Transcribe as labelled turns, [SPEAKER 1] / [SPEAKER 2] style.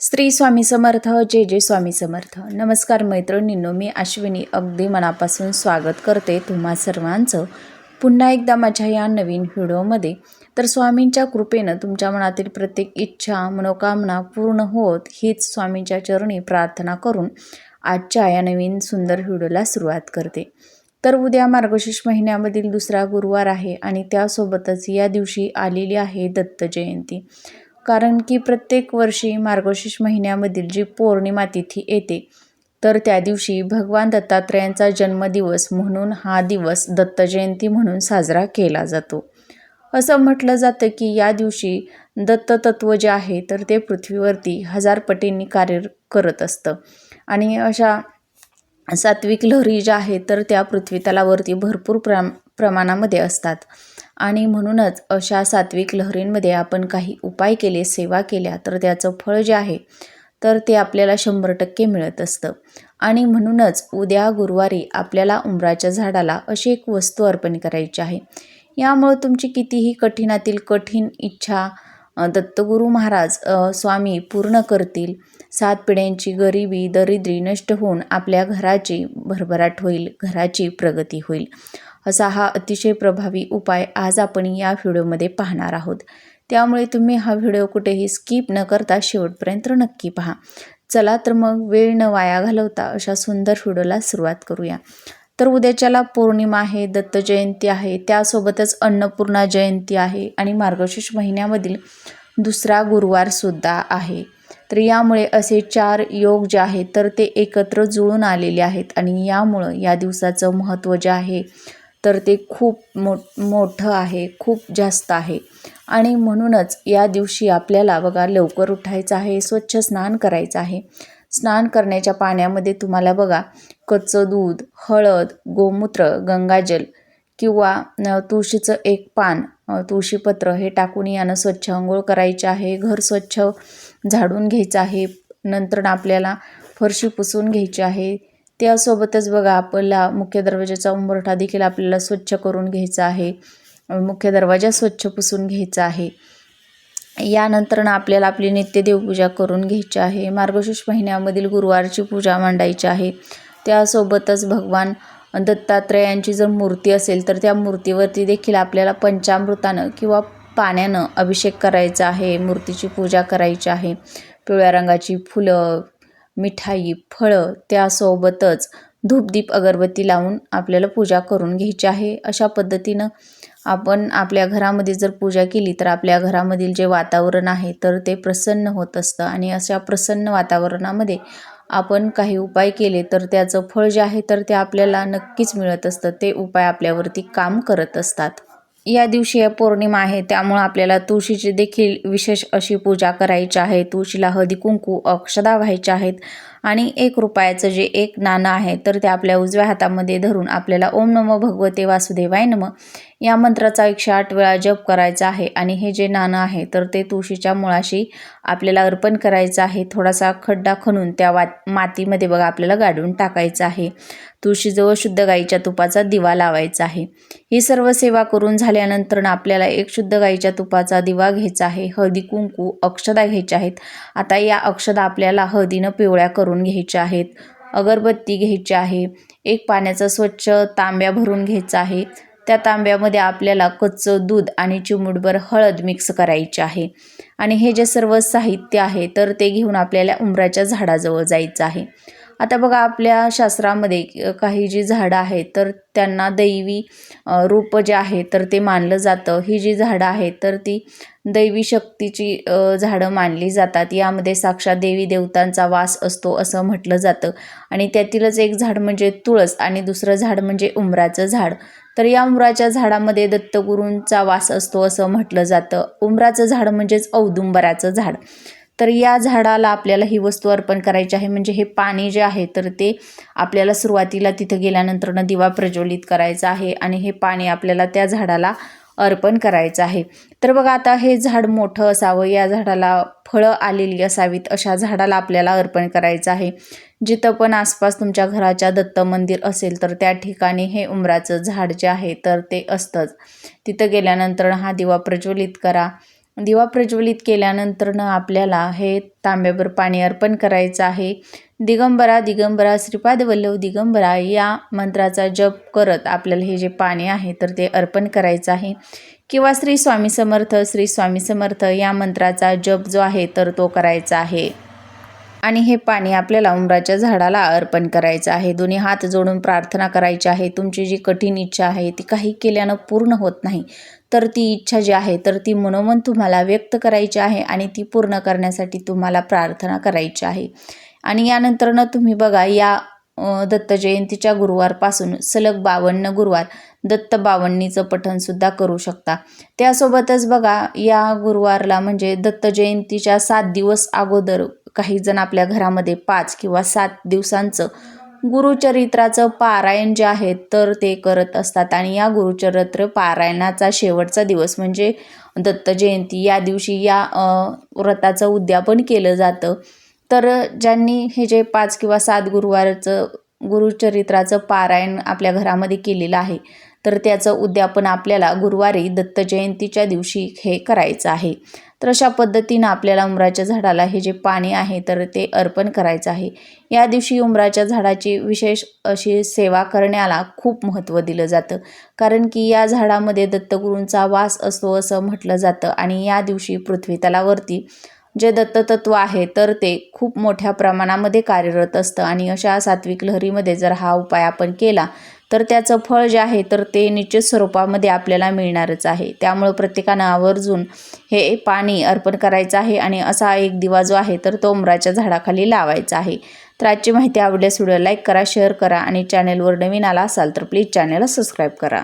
[SPEAKER 1] स्त्री स्वामी समर्थ जे जे स्वामी समर्थ. नमस्कार मैत्रिणींनो मी अश्विनी अगदी मनापासून स्वागत करते तुम्हा सर्वांचं. पुन्हा एकदा माझ्या या नवीन व्हिडिओमध्ये. तर स्वामींच्या कृपेनं तुमच्या मनातील प्रत्येक इच्छा मनोकामना पूर्ण होत हीच स्वामींच्या चरणी प्रार्थना करून आजच्या या नवीन सुंदर व्हिडिओला सुरुवात करते. तर उद्या मार्गशीर्ष महिन्यामधील दुसरा गुरुवार आहे आणि त्यासोबतच या दिवशी आलेली आहे दत्त जयंती. कारण की प्रत्येक वर्षी मार्गशीर्ष महिन्यामधील जी पौर्णिमा तिथी येते तर त्या दिवशी भगवान दत्तात्रयांचा जन्मदिवस म्हणून हा दिवस दत्तजयंती म्हणून साजरा केला जातो. असं म्हटलं जातं की या दिवशी दत्ततत्व जे आहे तर ते पृथ्वीवरती हजार पटींनी कार्य करत असतं. आणि अशा सात्विक लहरी ज्या आहेत तर त्या पृथ्वीतलावरती भरपूर प्रम प्रमाणामध्ये असतात. आणि म्हणूनच अशा सात्विक लहरींमध्ये आपण काही उपाय केले सेवा केल्या तर त्याचं फळ जे आहे तर ते आपल्याला शंभर टक्के मिळत असतं. आणि म्हणूनच उद्या गुरुवारी आपल्याला उंबराच्या झाडाला अशी एक वस्तू अर्पण करायची आहे. यामुळं तुमची कितीही कठीणातील कठीण इच्छा दत्तगुरू महाराज स्वामी पूर्ण करतील. सात पिढ्यांची गरिबी दरिद्री नष्ट होऊन आपल्या घराची भरभराट होईल घराची प्रगती होईल. असा हा अतिशय प्रभावी उपाय आज आपण या व्हिडिओमध्ये पाहणार आहोत. त्यामुळे तुम्ही हा व्हिडिओ कुठेही स्किप न करता शेवटपर्यंत नक्की पहा. चला तर मग वेळ न वाया घालवता अशा सुंदर व्हिडिओला सुरुवात करूया. तर उद्याच्याला पौर्णिमा आहे दत्त जयंती आहे त्यासोबतच अन्नपूर्णा जयंती आहे आणि मार्गशीर्ष महिन्यामधील दुसरा गुरुवारसुद्धा आहे. तर यामुळे असे चार योग जे आहेत तर ते एकत्र जुळून आलेले आहेत आणि यामुळं या दिवसाचं महत्त्व जे आहे तर ते खूप मो मोठं आहे खूप जास्त आहे. आणि म्हणूनच या दिवशी आपल्याला बघा लवकर उठायचं आहे स्वच्छ स्नान करायचं आहे. स्नान करण्याच्या पाण्यामध्ये तुम्हाला बघा कच्चं दूध हळद गोमूत्र गंगाजल किंवा तुळशीचं एक पान तुळशीपत्र हे टाकून यानं स्वच्छ आंघोळ करायचे आहे. घर स्वच्छ झाडून घ्यायचं आहे. नंतर आपल्याला फरशी पुसून घ्यायची आहे. त्यासोबतच बघा आपला मुख्य दरवाजाचा उंबरठा देखील आपल्याला स्वच्छ करून घ्यायचा आहे. मुख्य दरवाजा स्वच्छ पुसून घ्यायचा आहे. यानंतरनं आपल्याला आपली नित्य देवपूजा करून घ्यायची आहे. मार्गशीर्ष महिन्यामधील गुरुवारची पूजा मांडायची आहे. त्यासोबतच भगवान दत्तात्रयांची जर मूर्ती असेल तर त्या मूर्तीवरती देखील आपल्याला पंचामृतानं किंवा पाण्यानं अभिषेक करायचा आहे. मूर्तीची पूजा करायची आहे. पिवळ्या रंगाची फुलं मिठाई फळं त्यासोबतच धूपदीप अगरबत्ती लावून आपल्याला पूजा करून घ्यायची आहे. अशा पद्धतीनं आपण आपल्या घरामध्ये जर पूजा केली तर आपल्या घरामधील जे वातावरण आहे तर ते प्रसन्न होत असतं. आणि अशा प्रसन्न वातावरणामध्ये आपण काही उपाय केले तर त्याचं फळ जे आहे तर ते आपल्याला नक्कीच मिळत असतं. ते उपाय आपल्यावरती काम करत असतात. या दिवशी पौर्णिमा आहे त्यामुळं आपल्याला तुळशीची देखील विशेष अशी पूजा करायची आहे. तुळशीला हळदी कुंकू अक्षदा व्हायच्या आहेत आणि एक रुपयाचं जे एक नाणं आहे तर ते आपल्या उजव्या हातामध्ये धरून आपल्याला ओम नमो भगवते वासुदेवाय नम. या मंत्राचा एकशे आठ वेळा जप करायचा आहे. आणि हे जे नाणं आहे तर ते तुळशीच्या मुळाशी आपल्याला अर्पण करायचं आहे. थोडासा खड्डा खणून त्या वा मातीमध्ये बघा आपल्याला गाडून टाकायचं आहे. तुळशीजवळ शुद्ध गाईच्या तुपाचा दिवा लावायचा आहे. ही सर्व सेवा करून झाल्यानंतर आपल्याला एक शुद्ध गाईच्या तुपाचा दिवा घ्यायचा आहे. हळदी कुंकू अक्षदा घ्यायच्या आहेत. आता या अक्षदा आपल्याला हळदीनं पिवळ्या करून घ्यायच्या आहेत. अगरबत्ती घ्यायची आहे. एक पाण्याचा स्वच्छ तांब्या भरून घ्यायचा आहे. त्या तांब्यामध्ये आपल्याला कच्चं दूध आणि चिमूटभर हळद मिक्स करायची आहे. आणि हे जे सर्व साहित्य आहे तर ते घेऊन आपल्याला उंबराच्या झाडाजवळ जायचं आहे. आता बघा आपल्या शास्त्रामध्ये काही जी झाडं आहेत तर त्यांना दैवी रूप जे आहे तर ते मानलं जातं. ही जी झाडं आहेत तर ती दैवी शक्तीची झाडं मानली जातात. यामध्ये साक्षात देवी देवतांचा वास असतो असं म्हटलं जातं. आणि त्यातीलच एक झाड म्हणजे तुळस आणि दुसरं झाड म्हणजे उमराचं झाड. तर या उमराच्या झाडामध्ये दत्तगुरूंचा वास असतो असं म्हटलं जातं. उमराचं झाड म्हणजेच औदुंबराचं झाड. तर या झाडाला आपल्याला ही वस्तू अर्पण करायची आहे. म्हणजे हे पाणी जे आहे तर ते आपल्याला सुरुवातीला तिथं गेल्यानंतर न दिवा प्रज्वलित करायचं आहे आणि हे पाणी आपल्याला त्या झाडाला अर्पण करायचं आहे. तर बघा आता हे झाड मोठं असावं या झाडाला फळं आलेली असावीत अशा झाडाला आपल्याला अर्पण करायचं आहे. जिथं पण आसपास तुमच्या घराच्या दत्त मंदिर असेल तर त्या ठिकाणी हे उमराचं झाड जे आहे तर ते असतंच. तिथं गेल्यानंतर हा दिवा प्रज्वलित करा. दिवा प्रज्वलित केल्यानंतरनं आपल्याला हे तांब्याभर पाणी अर्पण करायचं आहे. दिगंबरा दिगंबरा श्रीपाद वल्लभ दिगंबरा या मंत्राचा जप करत आपल्याला हे जे पाणी आहे तर ते अर्पण करायचं आहे. किंवा श्री स्वामी समर्थ श्री स्वामी समर्थ या मंत्राचा जप जो आहे तर तो करायचा आहे. आणि हे पाणी आपल्याला उंबराच्या झाडाला अर्पण करायचं आहे. दोन्ही हात जोडून प्रार्थना करायची आहे. तुमची जी कठीण इच्छा आहे ती काही केल्यानं पूर्ण होत नाही. तर ती इच्छा जी आहे तर ती मनोमन तुम्हाला व्यक्त करायची आहे आणि ती पूर्ण करण्यासाठी तुम्हाला प्रार्थना करायची आहे. आणि यानंतरनं तुम्ही बघा या दत्त जयंतीच्या गुरुवारपासून सलग बावन्न गुरुवार दत्त बावन्नीचं पठणसुद्धा करू शकता. त्यासोबतच बघा या गुरुवारला म्हणजे दत्त जयंतीच्या सात दिवस अगोदर काही जण आपल्या घरामध्ये पाच किंवा सात दिवसांचं गुरुचरित्राचं पारायण जे आहे तर ते करत असतात. आणि या गुरुचरित्र पारायणाचा शेवटचा दिवस म्हणजे दत्त जयंती. या दिवशी या व्रताचं उद्यापन केलं जातं. तर ज्यांनी हे जे पाच किंवा सात गुरुवारचं गुरुचरित्राचं पारायण आपल्या घरामध्ये केलेलं आहे तर त्याचं उद्यापन आपल्याला गुरुवारी दत्त जयंतीच्या दिवशी हे करायचं आहे. तर अशा पद्धतीनं आपल्याला उमराच्या झाडाला हे जे पाणी आहे तर ते अर्पण करायचं आहे. या दिवशी उमराच्या झाडाची विशेष अशी सेवा करण्याला खूप महत्त्व दिलं जातं. कारण की या झाडामध्ये दत्तगुरूंचा वास असतो असं म्हटलं जातं आणि या दिवशी पृथ्वी तलावरती जे दत्ततत्व आहे तर ते खूप मोठ्या प्रमाणामध्ये कार्यरत असतं. आणि अशा सात्विक लहरीमध्ये जर हा उपाय आपण केला तर त्याचं फळ जे आहे तर ते निश्चित स्वरूपामध्ये आपल्याला मिळणारच आहे. त्यामुळं प्रत्येकानं आवर्जून हे पाणी अर्पण करायचं आहे आणि असा एक दिवा जो आहे तर तो उमराच्या झाडाखाली लावायचा आहे. तर आजची माहिती आवडल्यास व्हिडिओ लाईक करा शेअर करा आणि चॅनेलवर नवीन आला असाल तर प्लीज चॅनेलला सबस्क्राईब करा.